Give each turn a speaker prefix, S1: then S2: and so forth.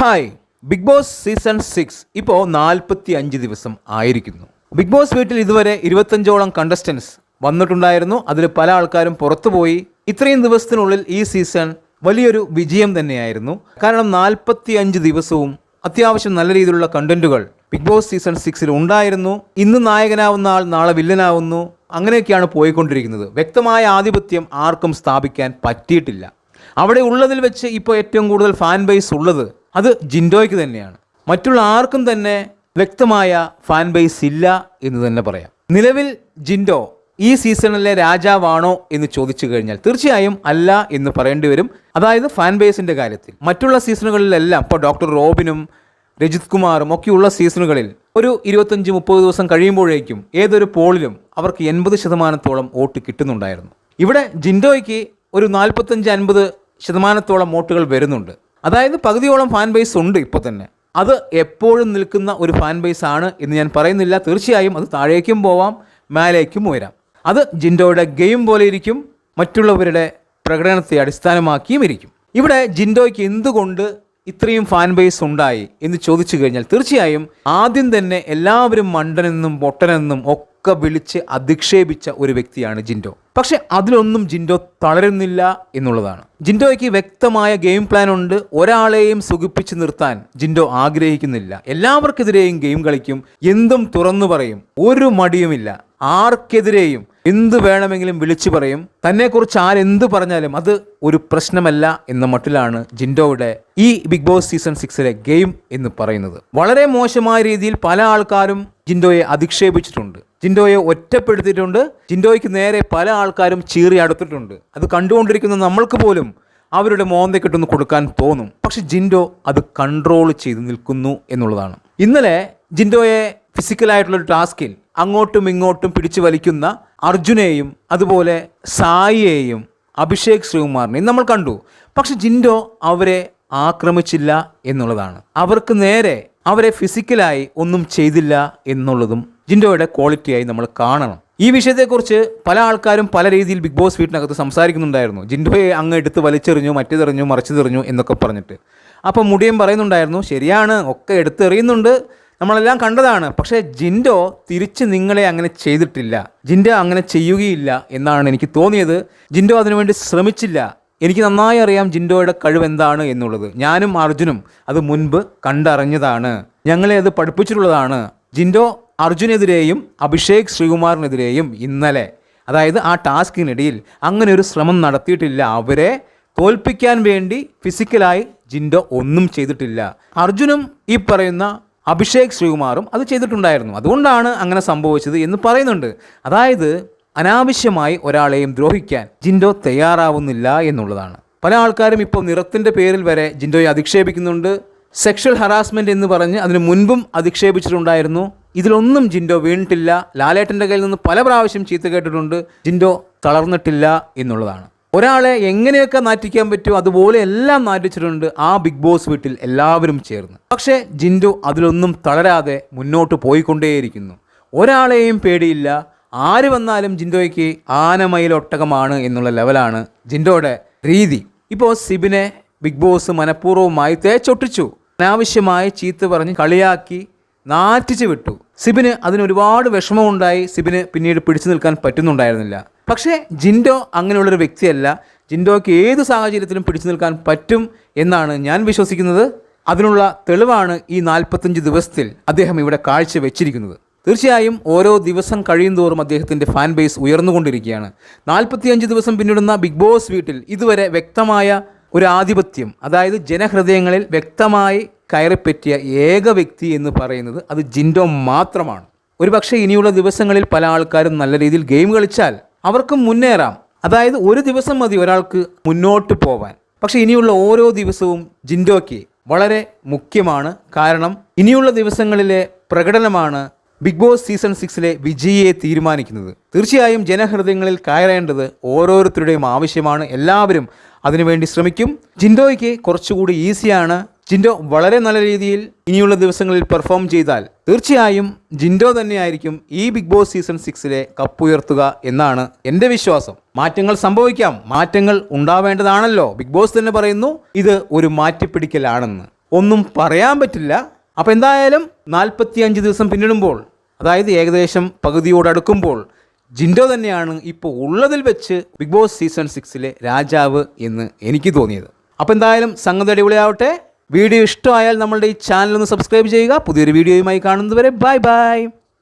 S1: Hi Bigg Boss season six ഇപ്പോൾ നാൽപ്പത്തി അഞ്ച് ദിവസം ആയിരിക്കുന്നു. ബിഗ് ബോസ് വീട്ടിൽ ഇതുവരെ ഇരുപത്തഞ്ചോളം കണ്ടസ്റ്റൻസ് വന്നിട്ടുണ്ടായിരുന്നു. അതിൽ പല ആൾക്കാരും പുറത്തുപോയി ഇത്രയും ദിവസത്തിനുള്ളിൽ ഈ സീസൺ വലിയൊരു വിജയം തന്നെയായിരുന്നു. കാരണം നാൽപ്പത്തി അഞ്ച് ദിവസവും അത്യാവശ്യം നല്ല രീതിയിലുള്ള കണ്ടന്റുകൾ ബിഗ് ബോസ് സീസൺ സിക്സിൽ ഉണ്ടായിരുന്നു. ഇന്ന് നായകനാവുന്ന ആൾ നാളെ വില്ലനാവുന്നു. അങ്ങനെയൊക്കെയാണ് പോയിക്കൊണ്ടിരിക്കുന്നത്. വ്യക്തമായ ആധിപത്യം ആർക്കും സ്ഥാപിക്കാൻ പറ്റിയിട്ടില്ല. അവിടെ ഉള്ളതിൽ വെച്ച് ഇപ്പോൾ ഏറ്റവും കൂടുതൽ ഫാൻ ബേസ് ഉള്ളത് അത് ജിൻഡോയ്ക്ക് തന്നെയാണ്. മറ്റുള്ള ആർക്കും തന്നെ വ്യക്തമായ ഫാൻ ബേസ് ഇല്ല എന്ന് തന്നെ പറയാം. നിലവിൽ ജിൻഡോ ഈ സീസണിലെ രാജാവാണോ എന്ന് ചോദിച്ചു കഴിഞ്ഞാൽ തീർച്ചയായും അല്ല എന്ന് പറയേണ്ടി വരും. അതായത് ഫാൻ ബേസിന്റെ കാര്യത്തിൽ. മറ്റുള്ള സീസണുകളിലെല്ലാം ഇപ്പോൾ ഡോക്ടർ റോബിനും രജിത് കുമാറും ഒക്കെയുള്ള സീസണുകളിൽ ഒരു ഇരുപത്തഞ്ച് മുപ്പത് ദിവസം കഴിയുമ്പോഴേക്കും ഏതൊരു പോളിലും അവർക്ക് എൺപത് ശതമാനത്തോളം വോട്ട് കിട്ടുന്നുണ്ടായിരുന്നു. ഇവിടെ ജിൻഡോയ്ക്ക് ഒരു നാൽപ്പത്തഞ്ച് അൻപത് ശതമാനത്തോളം വോട്ടുകൾ വരുന്നുണ്ട്. അതായത് പകുതിയോളം ഫാൻ ബേസ് ഉണ്ട് ഇപ്പോൾ തന്നെ. അത് എപ്പോഴും നിൽക്കുന്ന ഒരു ഫാൻ ബേസ് ആണ് എന്ന് ഞാൻ പറയുന്നില്ല. തീർച്ചയായും അത് താഴേക്കും പോവാം മേലേക്കും ഉയരാം. അത് ജിൻഡോയുടെ ഗെയിം പോലെ ഇരിക്കും മറ്റുള്ളവരുടെ പ്രകടനത്തെ അടിസ്ഥാനമാക്കിയും ഇരിക്കും. ഇവിടെ ജിൻഡോയ്ക്ക് എന്തുകൊണ്ട് ഇത്രയും ഫാൻ ബേസ് ഉണ്ടായി എന്ന് ചോദിച്ചു കഴിഞ്ഞാൽ തീർച്ചയായും ആദ്യം തന്നെ എല്ലാവരും മണ്ടനെന്നും പൊട്ടനെന്നും ഒക്കെ വിളിച്ച് അധിക്ഷേപിച്ച ഒരു വ്യക്തിയാണ് ജിൻഡോ. പക്ഷെ അതിലൊന്നും ജിൻഡോ തളരുന്നില്ല എന്നുള്ളതാണ്. ജിൻഡോയ്ക്ക് വ്യക്തമായ ഗെയിം പ്ലാൻ ഉണ്ട്. ഒരാളെയും സുഖിപ്പിച്ച് നിർത്താൻ ജിൻഡോ ആഗ്രഹിക്കുന്നില്ല. എല്ലാവർക്കെതിരെയും ഗെയിം കളിക്കും. എന്തും തുറന്നു പറയും. ഒരു മടിയുമില്ല. ആർക്കെതിരെയും എന്ത് വേണമെങ്കിലും വിളിച്ചു പറയും. തന്നെക്കുറിച്ച് ആരെന്ത് പറഞ്ഞാലും അത് ഒരു പ്രശ്നമല്ല എന്ന മട്ടിലാണ് ജിൻഡോയുടെ ഈ ബിഗ് ബോസ് സീസൺ സിക്സിലെ ഗെയിം എന്ന് പറയുന്നത്. വളരെ മോശമായ രീതിയിൽ പല ആൾക്കാരും ജിൻഡോയെ അധിക്ഷേപിച്ചിട്ടുണ്ട്. ജിൻഡോയെ ഒറ്റപ്പെടുത്തിയിട്ടുണ്ട്. ജിൻഡോയ്ക്ക് നേരെ പല ആൾക്കാരും ചീറി അടുത്തിട്ടുണ്ട്. അത് കണ്ടുകൊണ്ടിരിക്കുന്ന നമ്മൾക്ക് പോലും അവരുടെ മോന്തക്കെട്ടൊന്ന് കൊടുക്കാൻ തോന്നും. പക്ഷെ ജിൻഡോ അത് കൺട്രോൾ ചെയ്ത് നിൽക്കുന്നു എന്നുള്ളതാണ്. ഇന്നലെ ജിൻഡോയെ ഫിസിക്കലായിട്ടുള്ള ഒരു ടാസ്കിൽ അങ്ങോട്ടും ഇങ്ങോട്ടും പിടിച്ചു വലിക്കുന്ന അർജുനെയും അതുപോലെ സായിയെയും അഭിഷേക് ശ്രീകുമാറിനെയും നമ്മൾ കണ്ടു. പക്ഷെ ജിൻഡോ അവരെ ആക്രമിച്ചില്ല എന്നുള്ളതാണ്. അവർക്ക് നേരെ അവരെ ഫിസിക്കലായി ഒന്നും ചെയ്തില്ല എന്നുള്ളതും ജിൻഡോയുടെ ക്വാളിറ്റിയായി നമ്മൾ കാണണം. ഈ വിഷയത്തെക്കുറിച്ച് പല ആൾക്കാരും പല രീതിയിൽ ബിഗ് ബോസ് വീട്ടിനകത്ത് സംസാരിക്കുന്നുണ്ടായിരുന്നു. ജിൻഡോയെ അങ്ങ് എടുത്ത് വലിച്ചെറിഞ്ഞു മറ്റേതെറിഞ്ഞു മറിച്ചതെറിഞ്ഞു എന്നൊക്കെ പറഞ്ഞിട്ട്. അപ്പം മുടിയും പറയുന്നുണ്ടായിരുന്നു ശരിയാണ് ഒക്കെ എടുത്തെറിയുന്നുണ്ട്. നമ്മളെല്ലാം കണ്ടതാണ്. പക്ഷേ ജിൻഡോ തിരിച്ച് നിങ്ങളെ അങ്ങനെ ചെയ്തിട്ടില്ല. ജിൻഡോ അങ്ങനെ ചെയ്യുകയില്ല എന്നാണ് എനിക്ക് തോന്നിയത്. ജിൻഡോ അതിനുവേണ്ടി ശ്രമിച്ചില്ല. എനിക്ക് നന്നായി അറിയാം ജിൻഡോയുടെ കഴിവ് എന്താണ് എന്നുള്ളത്. ഞാനും അർജുനും അത് മുൻപ് കണ്ടറിഞ്ഞതാണ്. ഞങ്ങളെ അത് പഠിപ്പിച്ചിട്ടുള്ളതാണ്. ജിൻഡോ അർജുനെതിരെയും അഭിഷേക് ശ്രീകുമാറിനെതിരെയും ഇന്നലെ അതായത് ആ ടാസ്കിനിടയിൽ അങ്ങനെ ഒരു ശ്രമം നടത്തിയിട്ടില്ല. അവരെ തോൽപ്പിക്കാൻ വേണ്ടി ഫിസിക്കലായി ജിൻഡോ ഒന്നും ചെയ്തിട്ടില്ല. അർജുനും ഈ പറയുന്ന അഭിഷേക് ശ്രീകുമാറും അത് ചെയ്തിട്ടുണ്ടായിരുന്നു. അതുകൊണ്ടാണ് അങ്ങനെ സംഭവിച്ചത് എന്ന് പറയുന്നുണ്ട്. അതായത് അനാവശ്യമായി ഒരാളെയും ദ്രോഹിക്കാൻ ജിൻഡോ തയ്യാറാവുന്നില്ല എന്നുള്ളതാണ്. പല ആൾക്കാരും ഇപ്പോൾ നിറത്തിന്റെ പേരിൽ വരെ ജിൻഡോയെ അധിക്ഷേപിക്കുന്നുണ്ട്. സെക്ഷൽ ഹറാസ്മെന്റ് എന്ന് പറഞ്ഞ് അതിന് മുൻപും അധിക്ഷേപിച്ചിട്ടുണ്ടായിരുന്നു. ഇതിലൊന്നും ജിൻഡോ വീണിട്ടില്ല. ലാലേട്ടന്റെ കയ്യിൽ നിന്ന് പല പ്രാവശ്യം ചീത്ത കേട്ടിട്ടുണ്ട്. ജിൻഡോ തളർന്നിട്ടില്ല എന്നുള്ളതാണ്. ഒരാളെ എങ്ങനെയൊക്കെ നാറ്റിക്കാൻ പറ്റുമോ അതുപോലെ എല്ലാം നാറ്റിച്ചിട്ടുണ്ട് ആ ബിഗ് ബോസ് വീട്ടിൽ എല്ലാവരും ചേർന്ന്. പക്ഷേ ജിൻഡു അതിലൊന്നും തളരാതെ മുന്നോട്ട് പോയിക്കൊണ്ടേയിരിക്കുന്നു. ഒരാളെയും പേടിയില്ല. ആര് വന്നാലും ജിൻഡോയ്ക്ക് ആനമയിലൊട്ടകമാണ് എന്നുള്ള ലെവലാണ് ജിൻഡോയുടെ രീതി. ഇപ്പോൾ സിബിനെ ബിഗ് ബോസ് മനഃപൂർവമായി തേച്ചൊട്ടിച്ചു. അനാവശ്യമായി ചീത്ത പറഞ്ഞ് കളിയാക്കി നാറ്റിച്ചു വിട്ടു. സിബിന് അതിന് ഒരുപാട് വിഷമമുണ്ടായി. സിബിന് പിന്നീട് പിടിച്ചു നിൽക്കാൻ പറ്റുന്നുണ്ടായിരുന്നില്ല. പക്ഷേ ജിൻഡോ അങ്ങനെയുള്ളൊരു വ്യക്തിയല്ല. ജിൻഡോയ്ക്ക് ഏത് സാഹചര്യത്തിലും പിടിച്ചു നിൽക്കാൻ പറ്റും എന്നാണ് ഞാൻ വിശ്വസിക്കുന്നത്. അതിനുള്ള തെളിവാണ് ഈ നാൽപ്പത്തഞ്ച് ദിവസത്തിൽ അദ്ദേഹം ഇവിടെ കാഴ്ചവെച്ചിരിക്കുന്നത്. തീർച്ചയായും ഓരോ ദിവസം കഴിയുന്തോറും അദ്ദേഹത്തിന്റെ ഫാൻ ബേസ് ഉയർന്നുകൊണ്ടിരിക്കുകയാണ്. നാൽപ്പത്തിയഞ്ച് ദിവസം പിന്നിടുന്ന ബിഗ് ബോസ് വീട്ടിൽ ഇതുവരെ വ്യക്തമായ ഒരു ആധിപത്യം അതായത് ജനഹൃദയങ്ങളിൽ വ്യക്തമായി കയറിപ്പറ്റിയ ഏക വ്യക്തി എന്ന് പറയുന്നത് അത് ജിൻഡോ മാത്രമാണ്. ഒരുപക്ഷെ ഇനിയുള്ള ദിവസങ്ങളിൽ പല ആൾക്കാരും നല്ല രീതിയിൽ ഗെയിം കളിച്ചാൽ അവർക്കും മുന്നേറാം. അതായത് ഒരു ദിവസം മതി ഒരാൾക്ക് മുന്നോട്ട് പോവാൻ. പക്ഷേ ഇനിയുള്ള ഓരോ ദിവസവും ജിൻഡോയ്ക്ക് വളരെ മുഖ്യമാണ്. കാരണം ഇനിയുള്ള ദിവസങ്ങളിലെ പ്രകടനമാണ് ബിഗ് ബോസ് സീസൺ സിക്സിലെ വിജയിയെ തീരുമാനിക്കുന്നത്. തീർച്ചയായും ജനഹൃദയങ്ങളിൽ കയറേണ്ടത് ഓരോരുത്തരുടെയും ആവശ്യമാണ്. എല്ലാവരും അതിനുവേണ്ടി ശ്രമിക്കും. ജിൻഡോയ്ക്ക് കുറച്ചുകൂടി ഈസിയാണ് ജിൻഡോ വളരെ നല്ല രീതിയിൽ ഇനിയുള്ള ദിവസങ്ങളിൽ പെർഫോം ചെയ്താൽ തീർച്ചയായും ജിൻഡോ തന്നെയായിരിക്കും ഈ ബിഗ് ബോസ് സീസൺ സിക്സിലെ കപ്പുയർത്തുക എന്നാണ് എന്റെ വിശ്വാസം. മാറ്റങ്ങൾ സംഭവിക്കാം. മാറ്റങ്ങൾ ഉണ്ടാവേണ്ടതാണല്ലോ. ബിഗ് ബോസ് തന്നെ പറയുന്നു ഇത് ഒരു മാറ്റിപ്പിടിക്കലാണെന്ന്. ഒന്നും പറയാൻ പറ്റില്ല. അപ്പോൾ എന്തായാലും നാൽപ്പത്തി അഞ്ച് ദിവസം പിന്നിടുമ്പോൾ അതായത് ഏകദേശം പകുതിയോടടുക്കുമ്പോൾ ജിൻഡോ തന്നെയാണ് ഇപ്പോൾ ഉള്ളതിൽ വെച്ച് ബിഗ് ബോസ് സീസൺ സിക്സിലെ രാജാവ് എന്ന് എനിക്ക് തോന്നിയത്. അപ്പോൾ എന്തായാലും സംഗതി അടിപൊളിയാവട്ടെ. വീഡിയോ ഇഷ്ടമായാൽ നമ്മളുടെ ഈ ചാനൽ ഒന്ന് സബ്സ്ക്രൈബ് ചെയ്യുക. പുതിയൊരു വീഡിയോയുമായി കാണുന്നതുവരെ ബൈ ബൈ